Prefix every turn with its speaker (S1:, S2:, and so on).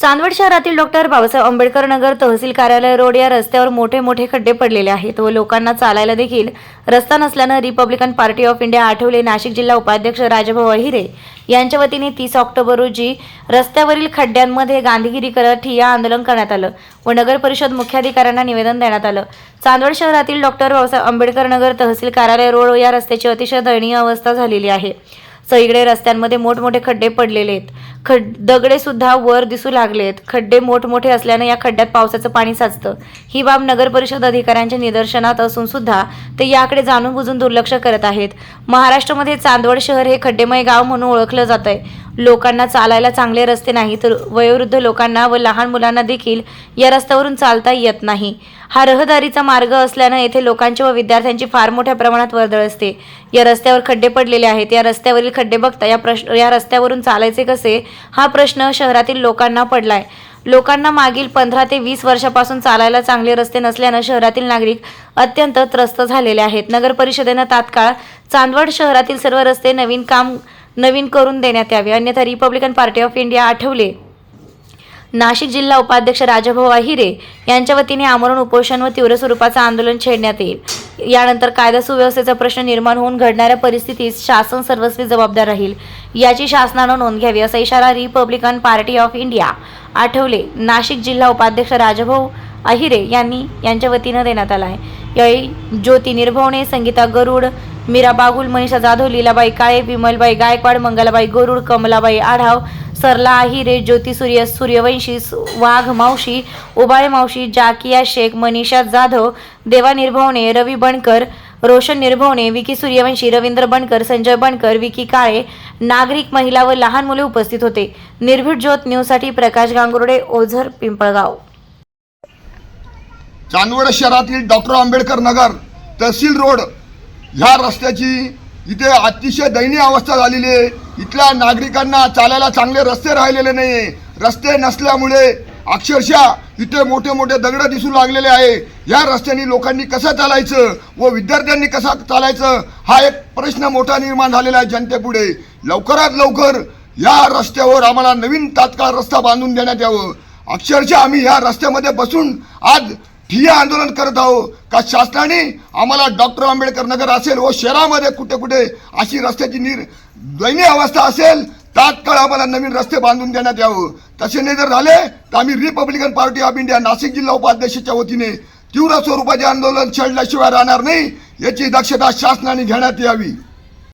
S1: चांदवड शहरातील डॉक्टर बाबासाहेब आंबेडकर नगर तहसील कार्यालय रोड या रस्त्यावर मोठे मोठे खड्डे पडलेले आहेत व लोकांना चालायला देखील रस्ता नसल्यानं Republican party of India Athawale. Nashik जिल्हा उपाध्यक्ष राजभाऊ अहिरे यांच्या वतीने तीस ऑक्टोबर रोजी रस्त्यावरील खड्ड्यांमध्ये गांधीगिरी करत ठिय्या आंदोलन करण्यात आलं व नगर परिषद मुख्याधिकाऱ्यांना निवेदन देण्यात आलं. चांदवड शहरातील डॉक्टर बाबासाहेब आंबेडकर नगर तहसील कार्यालय रोड या रस्त्याची अतिशय दयनीय अवस्था झालेली आहे. सगळीकडे रस्त्यांमध्ये मोठमोठे खड्डे पडलेले आहेत. खड दगडे सुद्धा वर दिसू लागलेत खड्डे मोठमोठे असल्यानं या खड्ड्यात पावसाचं पाणी साचतं. ही बाब नगर परिषद अधिकाऱ्यांच्या निदर्शनात असून सुद्धा ते याकडे जाणून बुजून दुर्लक्ष करत आहेत. महाराष्ट्रामध्ये चांदवड शहर हे खड्डेमय गाव म्हणून ओळखलं जात आहे लोकांना चालायला चांगले रस्ते नाही तर वयोवृद्ध लोकांना व लहान मुलांना देखील या रस्त्यावरून चालता येत नाही. हा रहदारीचा मार्ग असल्यानं येथे लोकांची व विद्यार्थ्यांची फार मोठ्या प्रमाणात वर्दळ असते. या रस्त्यावर खड्डे पडलेले आहेत. या रस्त्यावरील खड्डे बघता या प्रश्न या रस्त्यावरून चालायचे कसे? हा प्रश्न शहरातील लोकांना पडलाय. लोकांना मागील पंधरा ते वीस वर्षापासून चालायला चांगले रस्ते नसल्यानं शहरातील नागरिक अत्यंत त्रस्त झालेले आहेत. नगर परिषदेनं तात्काळ चांदवड शहरातील सर्व रस्ते नवीन काम नवीन करून देण्यात यावे. अन्यथा Republican party of India Athawale. Nashik जिल्हा उपाध्यक्ष राजाभाऊ अहिरे यांच्या वतीने आमरण उपोषण व तीव्र स्वरूपाचं आंदोलन छेडण्यात येईल. यानंतर कायदा सुव्यवस्थेचा प्रश्न निर्माण होऊन घडणाऱ्या परिस्थितीत शासन सर्वस्वी जबाबदार राहील याची शासनानं नोंद घ्यावी असा इशारा Republican party of India Athawale. Nashik जिल्हा उपाध्यक्ष राजाभाऊ अहिरे यांनी यांच्या वतीनं देण्यात आला आहे. यावेळी ज्योती निर्भवणे संगीता गरुड मीरा बागुल मनीषा जाधव लीलाबाई काळे विमलबाई गायकवाड मंगलाबाई गरुड कमलाबाई आढाव सरला आहिरे ज्योती सूर्य सूर्यवंशी वाघ मावशी उबाळे मावशी जाकिया शेख मनीषा जाधव देवा निर्भवणे रवी बनकर रोशन निर्भवणे विकी सूर्यवंशी रवींद्र बनकर संजय बनकर विकी काळे नागरिक महिला व लहान मुले उपस्थित होते. निर्भीड ज्योत न्यूजसाठी प्रकाश गांगुर्डे ओझर पिंपळगाव.
S2: चांदवड शहरातील डॉक्टर आंबेडकर नगर तहसील रोड ह्या रस्त्याची इथे अतिशय दयनीय अवस्था झालेली आहे. इथल्या नागरिकांना चालायला चांगले रस्ते राहिलेले नाही रस्ते नसल्यामुळे अक्षरशः इथे मोठे मोठे दगड दिसू लागलेले आहे. या रस्त्याने लोकांनी कसं चालायचं व विद्यार्थ्यांनी कसा चालायचं हा एक प्रश्न मोठा निर्माण झालेला आहे जनतेपुढे. लवकरात लवकर या रस्त्यावर आम्हाला नवीन तात्काळ रस्ता बांधून देण्यात यावं. अक्षरशः आम्ही या रस्त्यामध्ये बसून आज ठिय्या आंदोलन करत आहो का शासनाने आम्हाला डॉक्टर आंबेडकर नगर असेल व शहरामध्ये कुठे कुठे अशी रस्त्याची निर दैनीय अवस्था असेल तात्काळ आम्हाला नवीन रस्ते बांधून देण्यात यावं. तसे नाही जर झाले तर आम्ही Republican party of India Nashik जिल्हा उपाध्यक्षाच्या वतीने तीव्र स्वरूपाचे आंदोलन छेडल्याशिवाय राहणार नाही याची दक्षता शासनाने घेण्यात यावी.